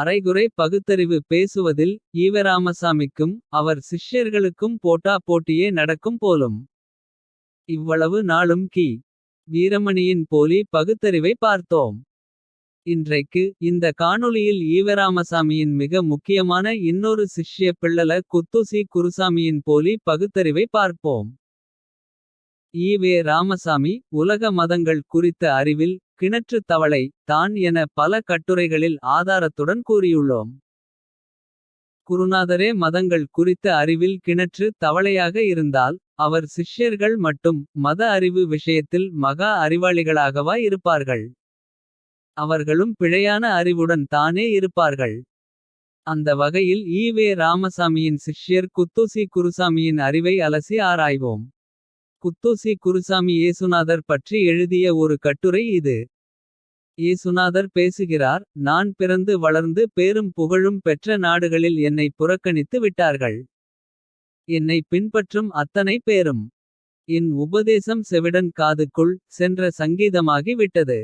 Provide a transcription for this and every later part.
அரைகுறை பகுத்தறிவு பேசுவதில் ஈவராமசாமிக்கும். அவர் சிஷ்யர்களுக்கும் போட்டா போட்டியே நடக்கும் போலும். இவ்வளவு நாளும் கி. வீரமணியின் போலி பகுத்தறிவை பார்த்தோம். இன்றைக்கு இந்த காணொளியில் ஈவராமசாமியின் மிக முக்கியமான. இன்னொரு சிஷ்ய பிள்ளல குத்துசி குருசாமியின் போலி பகுத்தறிவை பார்ப்போம். ஈவே ராமசாமி உலக மதங்கள் குறித்த அறிவில். கிணற்றுத் தவளை தான் என பல கட்டுரைகளில் ஆதாரத்துடன் கூறியுள்ளோம். குருநாதரே மதங்கள் குறித்த அறிவில் கிணற்று தவளையாக இருந்தால். அவர் சிஷ்யர்கள் மட்டும் மத அறிவு விஷயத்தில் மகா அறிவாளிகளாகவா இருப்பார்கள். அவர்களும் பிழையான அறிவுடன் தானே இருப்பார்கள். அந்த வகையில் ஈவே ராமசாமியின் சிஷ்யர் குத்துசி குருசாமியின் அறிவை அலசி ஆராய்வோம். குத்தூசி குருசாமி ஏசுநாதர் பற்றி எழுதிய ஒரு கட்டுரை இது. இயேசுநாதர் பேசுகிறார் நான் பிறந்து வளர்ந்து பேரும் புகழும் பெற்ற நாடுகளில் என்னை புறக்கணித்து விட்டார்கள். என்னை பின்பற்றும் அத்தனை பேரும். என் உபதேசம் செவிடன் காதுக்குள் சென்ற சங்கீதமாகி விட்டது.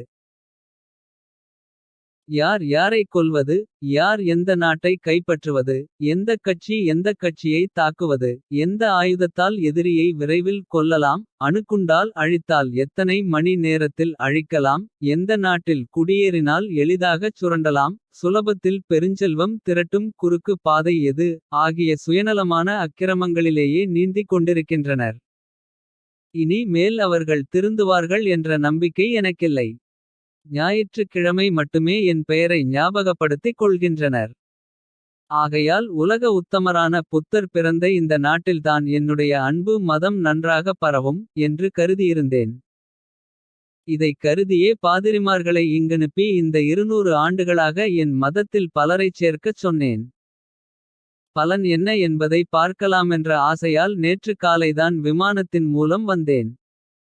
யார் யாரைக் கொல்வது யார் எந்த நாட்டை கைப்பற்றுவது. எந்தக் கட்சி எந்தக் கட்சியை தாக்குவது. எந்த ஆயுதத்தால் எதிரியை விரைவில் கொல்லலாம். அணுகுண்டால் அழித்தால் எத்தனை மணி நேரத்தில் அழிக்கலாம். எந்த நாட்டில் குடியேறினால் எளிதாகச் சுரண்டலாம். சுலபத்தில் பெருஞ்செல்வம் திரட்டும் குறுக்கு பாதை எது. ஆகிய சுயநலமான அக்கிரமங்களிலேயே நீந்திக் கொண்டிருக்கின்றனர். இனி மேல் அவர்கள் திருந்துவார்கள் என்ற நம்பிக்கை எனக்கில்லை. ஞாயிற்றுக்கிழமை மட்டுமே என் பெயரை ஞாபகப்படுத்திக் கொள்கின்றனர். ஆகையால் உலக உத்தமரான புத்தர் பிறந்த இந்த நாட்டில்தான் என்னுடைய அன்பு மதம் நன்றாக பரவும். என்று கருதியிருந்தேன். இதைக் கருதியே பாதிரிமார்களை இங்கனுப்பி இந்த இருநூறு ஆண்டுகளாக என் மதத்தில் பலரைச் சேர்க்கச் சொன்னேன். பலன் என்ன என்பதை பார்க்கலாமென்ற ஆசையால் நேற்று காலைதான் விமானத்தின் மூலம் வந்தேன்.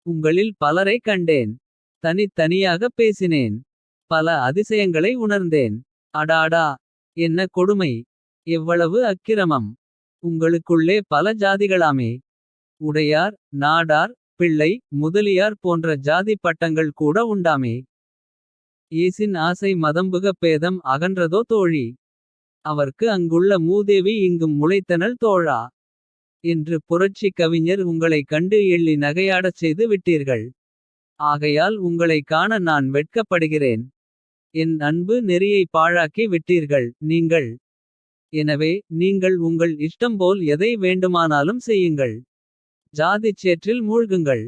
உங்களில் பலரை கண்டேன். தனித்தனியாக பேசினேன். பல அதிசயங்களை உணர்ந்தேன். அடாடா. என்ன கொடுமை. எவ்வளவு அக்கிரமம். உங்களுக்குள்ளே பல ஜாதிகளாமே. உடையார் நாடார் பிள்ளை முதலியார் போன்ற ஜாதி பட்டங்கள் கூட உண்டாமே. ஏசின் ஆசை மதம்புகப் பேதம் அகன்றதோ தோழி. அவர்க்கு அங்குள்ள மூதேவி இங்கும் முளைத்தனல் தோழா. என்று புரட்சிக் கவிஞர் உங்களைக் கண்டு எள்ளி நகையாடச் செய்து விட்டீர்கள். ஆகையால் உங்களைக் காண நான் வெட்கப்படுகிறேன். என் அன்பு நெறியை பாழாக்கி விட்டீர்கள் நீங்கள். எனவே நீங்கள் உங்கள் இஷ்டம்போல் எதை வேண்டுமானாலும் செய்யுங்கள். ஜாதிச் சேற்றில் மூழ்குங்கள்.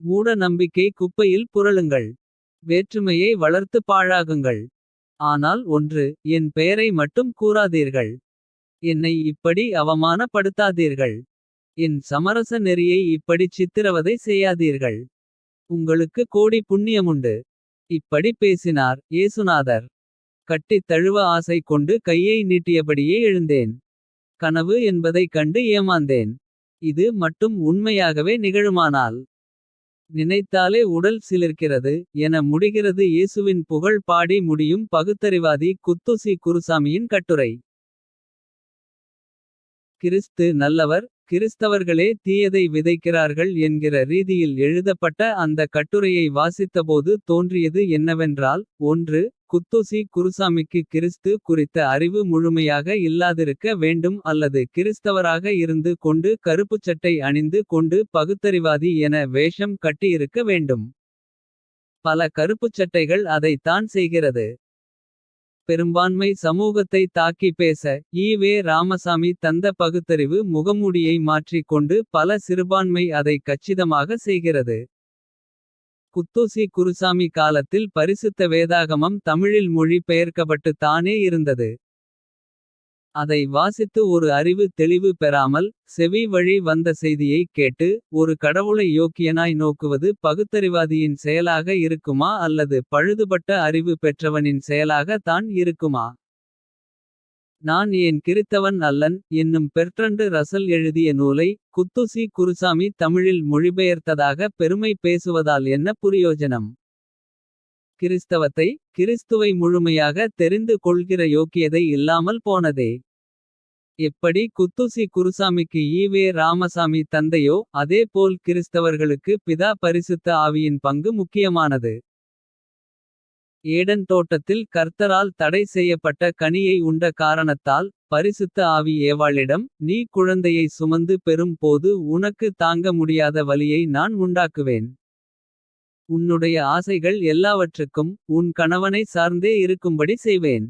மூட நம்பிக்கை குப்பையில் புரளுங்கள். வேற்றுமையை வளர்த்து பாழாகுங்கள். ஆனால் ஒன்று என் பெயரை மட்டும் கூறாதீர்கள். என்னை இப்படி அவமானப்படுத்தாதீர்கள். என் சமரச நெறியை இப்படிச் சித்திரவதை செய்யாதீர்கள். உங்களுக்கு கோடி புண்ணியமுண்டு. இப்படி பேசினார் ஏசுநாதர். கட்டித் தழுவ ஆசை கொண்டு கையை நீட்டியபடியே எழுந்தேன். கனவு என்பதைக் கண்டு ஏமாந்தேன். இது மட்டும் உண்மையாகவே நிகழுமானால். நினைத்தாலே உடல் சிலிர்க்கிறது என முடிகிறது இயேசுவின் புகழ் பாடி முடியும் பகுத்தறிவாதி குத்துசி குருசாமியின் கட்டுரை. கிறிஸ்து நல்லவர் கிறிஸ்தவர்களே தீயதை விதைக்கிறார்கள் என்கிற ரீதியில் எழுதப்பட்ட அந்த கட்டுரையை வாசித்தபோது தோன்றியது என்னவென்றால். ஒன்று குத்துசி குருசாமிக்கு கிறிஸ்து குறித்த அறிவு முழுமையாக இல்லாதிருக்க வேண்டும் அல்லது கிறிஸ்தவராக இருந்து கொண்டு கருப்புச் சட்டை அணிந்து கொண்டு பகுத்தறிவாதி என வேஷம் கட்டியிருக்க வேண்டும். பல கருப்புச் சட்டைகள் அதைத் தான் செய்கிறது. பெரும்பான்மை சமூகத்தை தாக்கி பேச ஈவே ராமசாமி தந்த பகுத்தறிவு முகமூடியை மாற்றிக் கொண்டு பல சிறுபான்மை அதை கச்சிதமாக செய்கிறது. குத்தூசி குருசாமி காலத்தில் பரிசுத்த வேதாகமம் தமிழில் மொழி பெயர்க்கப்பட்டு தானே இருந்தது. அதை வாசித்து ஒரு அறிவு தெளிவு பெறாமல் செவி வழி வந்த செய்தியைக் கேட்டு. ஒரு கடவுளை யோக்கியனாய் நோக்குவது பகுத்தறிவாதியின் செயலாக இருக்குமா. அல்லது பழுதுபட்ட அறிவு பெற்றவனின் செயலாக தான் இருக்குமா. நான் ஏன் கிறித்தவன் அல்லன் என்னும் பெர்ட்ரண்டு ரசல் எழுதிய நூலை. குத்துசி குருசாமி தமிழில் மொழிபெயர்த்ததாக பெருமை பேசுவதால் என்ன புரியோஜனம். கிறிஸ்தவத்தை கிறிஸ்துவை முழுமையாக தெரிந்து கொள்கிற யோக்கியதை இல்லாமல் போனதே. எப்படி குத்துசி குருசாமிக்கு ஈவே ராமசாமி தந்தையோ அதே போல் கிறிஸ்தவர்களுக்கு பிதா பரிசுத்த ஆவியின் பங்கு முக்கியமானது. ஏடன் தோட்டத்தில் கர்த்தரால் தடை செய்யப்பட்ட கனியை உண்ட காரணத்தால். பரிசுத்த ஆவி ஏவாளிடம் நீ குழந்தையை சுமந்து பெறும் போது. உனக்கு தாங்க முடியாத வலியை நான் உண்டாக்குவேன். உன்னுடைய ஆசைகள் எல்லாவற்றுக்கும் உன் கணவனை சார்ந்தே இருக்கும்படி செய்வேன்.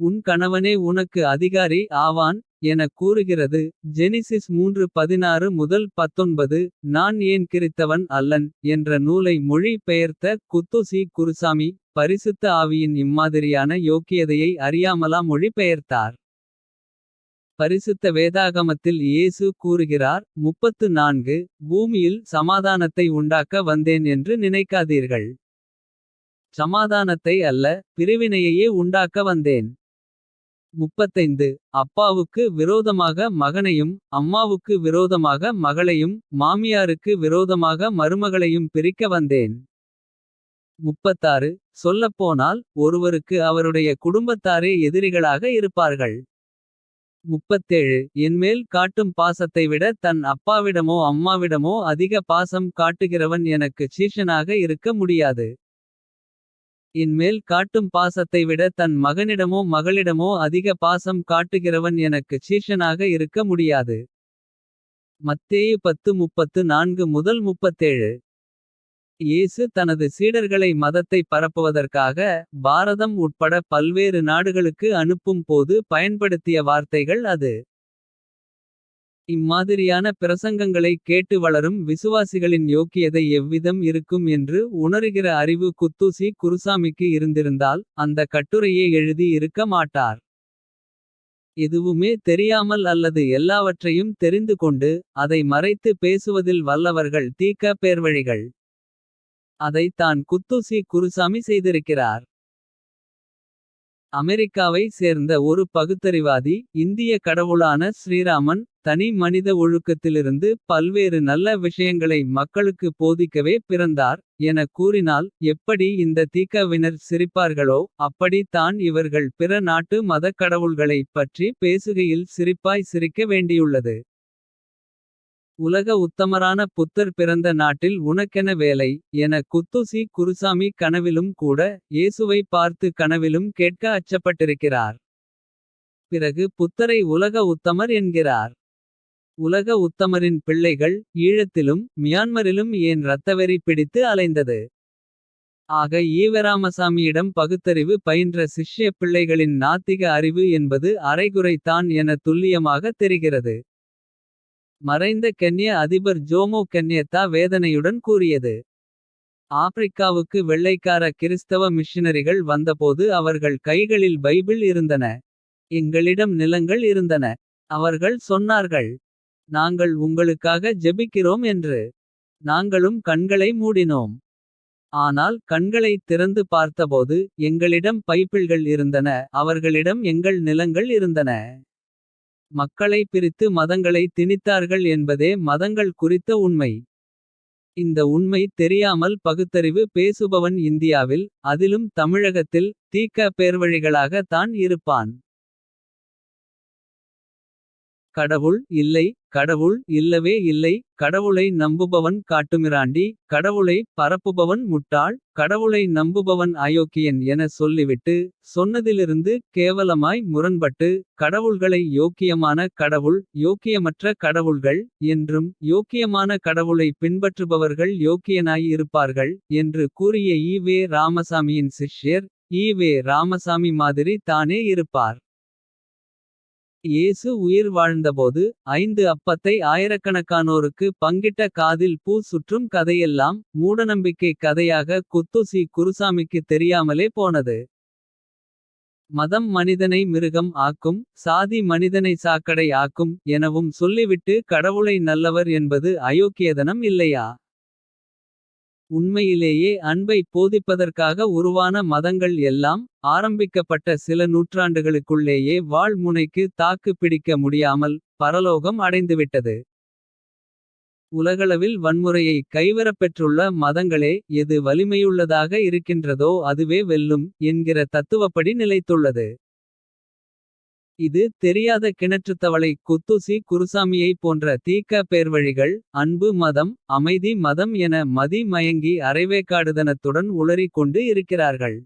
உன் கணவனே உனக்கு அதிகாரி ஆவான். எனக் கூறுகிறது ஜெனிசிஸ் 3:16 முதல் 19. நான் ஏன் கிறித்தவன் அல்லன் என்ற நூலை மொழி பெயர்த்த குத்துசி குருசாமி. பரிசுத்த ஆவியின் இம்மாதிரியான யோக்கியதையை அறியாமலா மொழி பெயர்த்தார். பரிசுத்த வேதாகமத்தில் இயேசு கூறுகிறார். 34 பூமியில் சமாதானத்தை உண்டாக்க வந்தேன் என்று நினைக்காதீர்கள். சமாதானத்தை அல்ல பிரிவினையையே உண்டாக்க வந்தேன். 35 அப்பாவுக்கு விரோதமாக மகனையும். அம்மாவுக்கு விரோதமாக மகளையும். மாமியாருக்கு விரோதமாக மருமகளையும் பிரிக்க வந்தேன். 36 சொல்லப்போனால் ஒருவருக்கு அவருடைய குடும்பத்தாரே எதிரிகளாக இருப்பார்கள். 37 என்மேல் காட்டும் பாசத்தை விட தன் அப்பாவிடமோ அம்மாவிடமோ அதிக பாசம் காட்டுகிறவன் எனக்கு சீஷனாக இருக்க முடியாது. என்மேல் காட்டும் பாசத்தை விட தன் மகனிடமோ மகளிடமோ அதிக பாசம் காட்டுகிறவன் எனக்கு சீஷனாக இருக்க முடியாது. மத்தேயு 10:34 முதல் 37 இயேசு தனது சீடர்களை மதத்தை பரப்புவதற்காக. பாரதம் உட்பட பல்வேறு நாடுகளுக்கு அனுப்பும் போது பயன்படுத்திய வார்த்தைகள் அது. இம்மாதிரியான பிரசங்கங்களை கேட்டு வளரும் விசுவாசிகளின் யோக்கியதை எவ்விதம் இருக்கும் என்று உணருகிற அறிவு குத்தூசி குருசாமிக்கு இருந்திருந்தால். அந்த கட்டுரையே எழுதி இருக்க மாட்டார். எதுவுமே தெரியாமல் அல்லது எல்லாவற்றையும் தெரிந்து கொண்டு. அதை மறைத்து பேசுவதில் வல்லவர்கள் தீக்க பேர்வழிகள். அதை தான் குத்தூசி குருசாமி செய்திருக்கிறார். அமெரிக்காவை சேர்ந்த ஒரு பகுத்தறிவாதி. இந்திய கடவுளான ஸ்ரீராமன் தனி மனித ஒழுக்கத்திலிருந்து. பல்வேறு நல்ல விஷயங்களை மக்களுக்கு போதிக்கவே பிறந்தார். என கூறினால் எப்படி இந்த தீக்கவினர் சிரிப்பார்களோ. அப்படி தான் இவர்கள் பிற நாட்டு மதக் கடவுள்களைப் பற்றி பேசுகையில் சிரிப்பாய் சிரிக்க வேண்டியுள்ளது. உலக உத்தமரான புத்தர் பிறந்த நாட்டில் உனக்கென வேலை. என குத்துசி குருசாமி கனவிலும் கூட. இயேசுவை பார்த்து கனவிலும் கேட்க அச்சப்பட்டிருக்கிறார். பிறகு புத்தரை உலக உத்தமர் என்கிறார். உலக உத்தமரின் பிள்ளைகள் ஈழத்திலும். மியான்மரிலும் ஏன் இரத்தவெறி பிடித்து அலைந்தது. ஆக ஈவராமசாமியிடம் பகுத்தறிவு பயின்ற சிஷ்ய பிள்ளைகளின் நாத்திக அறிவு என்பது அரைகுறை தான் என துல்லியமாக தெரிகிறது. மறைந்த கென்ய அதிபர் ஜோமோ கென்யத்தா வேதனையுடன் கூறியது. ஆப்பிரிக்காவுக்கு வெள்ளைக்கார கிறிஸ்தவ மிஷினரிகள் வந்தபோது அவர்கள் கைகளில் பைபிள் இருந்தன. எங்களிடம் நிலங்கள் இருந்தன. அவர்கள் சொன்னார்கள். நாங்கள் உங்களுக்காக ஜெபிக்கிறோம் என்று. நாங்களும் கண்களை மூடினோம். ஆனால் கண்களைத் திறந்து பார்த்தபோது. எங்களிடம் பைப்பிள்கள் இருந்தன அவர்களிடம் எங்கள் நிலங்கள் இருந்தன. மக்களை பிரித்து மதங்களை திணித்தார்கள் என்பதே மதங்கள் குறித்த உண்மை. இந்த உண்மை தெரியாமல் பகுத்தறிவு பேசுபவன் இந்தியாவில். அதிலும் தமிழகத்தில் தீக்க பேர்வழிகளாக தான் இருப்பான். கடவுள் இல்லை கடவுள் இல்லவே இல்லை. கடவுளை நம்புபவன் காட்டுமிராண்டி. கடவுளை பரப்புபவன் முட்டாள். கடவுளை நம்புபவன் அயோக்கியன் என சொல்லிவிட்டு. சொன்னதிலிருந்து கேவலமாய் முரண்பட்டு. கடவுள்களை யோக்கியமான கடவுள். யோக்கியமற்ற கடவுள்கள் என்றும். யோக்கியமான கடவுளை பின்பற்றுபவர்கள் யோக்கியனாய் இருப்பார்கள். என்று கூறிய ஈ. வே ராமசாமியின் சிஷ்யர். ஈ. வே ராமசாமி மாதிரி தானே இருப்பார். இயேசு உயிர் வாழ்ந்தபோது. ஐந்து அப்பத்தை ஆயிரக்கணக்கானோருக்கு பங்கிட்ட காதில் பூ சுற்றும் கதையெல்லாம். மூடநம்பிக்கை கதையாக குத்துசி குருசாமிக்கு தெரியாமலே போனது. மதம் மனிதனை மிருகம் ஆக்கும். சாதி மனிதனை சாக்கடை ஆக்கும் எனவும் சொல்லிவிட்டு. கடவுளை நல்லவர் என்பது அயோக்கியதனம் இல்லையா. உண்மையிலேயே அன்பை போதிப்பதற்காக உருவான மதங்கள் எல்லாம். ஆரம்பிக்கப்பட்ட சில நூற்றாண்டுகளுக்குள்ளேயே வாழ் முனைக்கு தாக்கு பிடிக்க முடியாமல். பரலோகம் அடைந்துவிட்டது. உலகளவில் வன்முறையை கைவரப்பெற்றுள்ள மதங்களே. எது வலிமையுள்ளதாக இருக்கின்றதோ அதுவே வெல்லும். என்கிற தத்துவப்படி நிலைத்துள்ளது. இது தெரியாத கிணற்றுத்தவளை குத்துசி குருசாமியை போன்ற தீக்க பேர்வழிகள். அன்பு மதம் அமைதி மதம் என மதி மயங்கி அரைவேக்காடுதனத்துடன் உளறிக் கொண்டு இருக்கிறார்கள்.